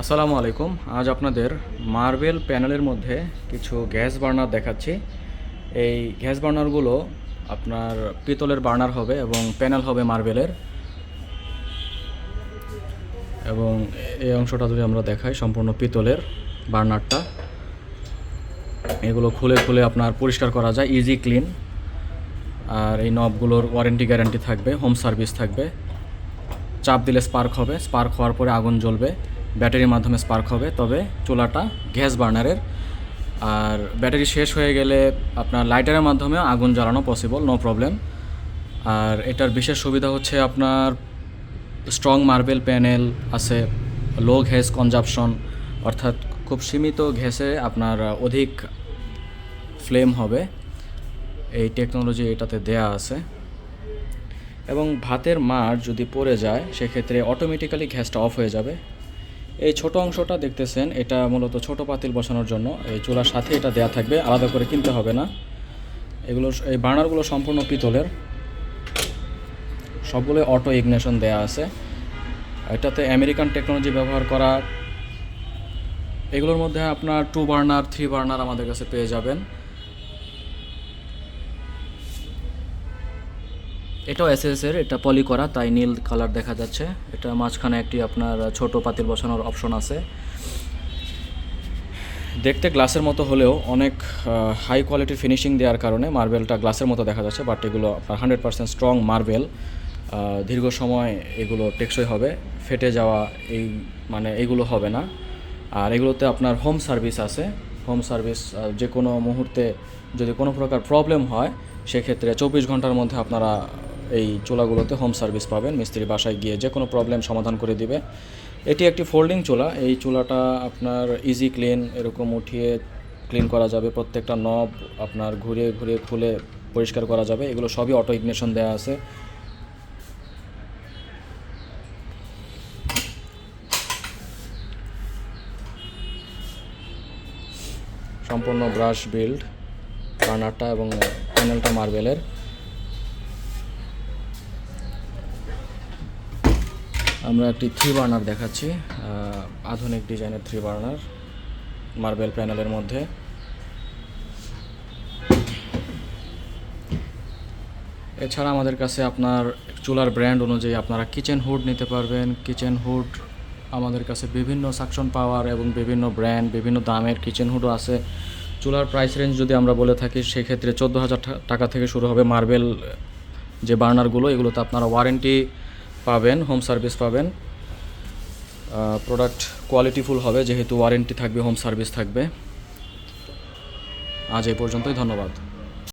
আসসালামু আলাইকুম। আজ আপনাদের মার্বেল প্যানেলের মধ্যে কিছু গ্যাস বার্নার দেখাচ্ছি। এই গ্যাস বার্নারগুলো আপনার পিতলের বার্নার হবে এবং প্যানেল হবে মার্বেলের। এবং এই অংশটা যদি আমরা দেখাই, সম্পূর্ণ পিতলের বার্নারটা। এগুলো খুলে খুলে আপনার পরিষ্কার করা যায় ইজি ক্লিন আর এই নবগুলোর ওয়ারেন্টি গ্যারান্টি থাকবে হোম সার্ভিস থাকবে। চাপ দিলে স্পার্ক হবে স্পার্ক হওয়ার পরে আগুন জ্বলবে। ব্যাটারির মাধ্যমে স্পার্ক হবে, তবে চুলাটা গ্যাস বার্নারের। আর ব্যাটারি শেষ হয়ে গেলে আপনার লাইটারের মাধ্যমে আগুন জ্বালানো পসিবল নো প্রবলেম আর এটার বিশেষ সুবিধা হচ্ছে আপনার স্ট্রং মার্বেল প্যানেল আছে লো ঘ্যাস কনজাপশন অর্থাৎ খুব সীমিত ঘ্যাসে আপনার অধিক ফ্লেম হবে। এই টেকনোলজি এটাতে দেয়া আছে। এবং ভাতের মার যদি পড়ে যায়, সেক্ষেত্রে অটোমেটিক্যালি গ্যাসটা অফ হয়ে যাবে। এই ছোট অংশটা দেখতেছেন, এটা মূলত ছোট পাতিল বসানোর জন্য। এই চুলার সাথে এটা দেয়া থাকবে, আলাদা করে কিনতে হবে না। এগুলো, এই বার্নারগুলো সম্পূর্ণ পিতলের। সবগুলো অটো ইগনেশন দেয়া আছে। এটাতে আমেরিকান টেকনোলজি ব্যবহার করা। এগুলোর মধ্যে আপনার টু বার্নার, থ্রি বার্নার আমাদের কাছে পেয়ে যাবেন। এটাও এসএস এর, এটা পলি করা, তাই নীল কালার দেখা যাচ্ছে। এটা মাঝখানে একটি আপনার ছোট পাতিল বসানোর অপশন আছে। দেখতে গ্লাসের মতো হলেও অনেক হাই কোয়ালিটির ফিনিশিং দেওয়ার কারণে মার্বেলটা গ্লাসের মতো দেখা যাচ্ছে বাট এগুলো আপনার হান্ড্রেড পার্সেন্ট স্ট্রং মার্বেল দীর্ঘ সময় এগুলো টেকসই হবে, ফেটে যাওয়া এই মানে এগুলো হবে না। আর এগুলোতে আপনার হোম সার্ভিস আছে। হোম সার্ভিস যে কোনো মুহূর্তে যদি কোনো প্রকার প্রবলেম হয়, সেক্ষেত্রে চব্বিশ ঘণ্টার মধ্যে আপনারা এই চুলাগুলোতে হোম সার্ভিস পাবেন। মিস্ত্রি বাসায় গিয়ে যে কোনো প্রবলেম সমাধান করে দিবে। এটি একটি ফোল্ডিং চুলা। এই চুলাটা আপনার ইজি ক্লিন এরকম উঠিয়ে ক্লিন করা যাবে। প্রত্যেকটা নব আপনার ঘুরিয়ে ঘুরিয়ে খুলে পরিষ্কার করা যাবে। এগুলো সবই অটো ইগনেশন দেওয়া আছে। সম্পূর্ণ ব্রাশ বিল্ড বার্নারটা এবং প্যানেলটা মার্বেলের আমরা একটি থ্রি বার্নার দেখাচ্ছি আধুনিক ডিজাইনের থ্রি বার্নার মার্বেল প্যানেলের মধ্যে। এছাড়া আমাদের কাছে আপনার চুলার ব্র্যান্ড অনুযায়ী আপনারা কিচেন হুড নিতে পারবেন। কিচেন হুড আমাদের কাছে বিভিন্ন সাকশন পাওয়ার এবং বিভিন্ন ব্র্যান্ড বিভিন্ন দামের কিচেন হুডও আছে। চুলার প্রাইস রেঞ্জ যদি আমরা বলে থাকি, সেক্ষেত্রে চোদ্দ হাজার টাকা থেকে শুরু হবে মার্বেল যে বার্নারগুলো এগুলোতে আপনারা ওয়ারেন্টি পাবেন হোম সার্ভিস পাবেন। প্রোডাক্ট কোয়ালিটিফুল হবে, যেহেতু ওয়ারেন্টি থাকবে হোম সার্ভিস থাকবে। আজ এই পর্যন্তই, ধন্যবাদ।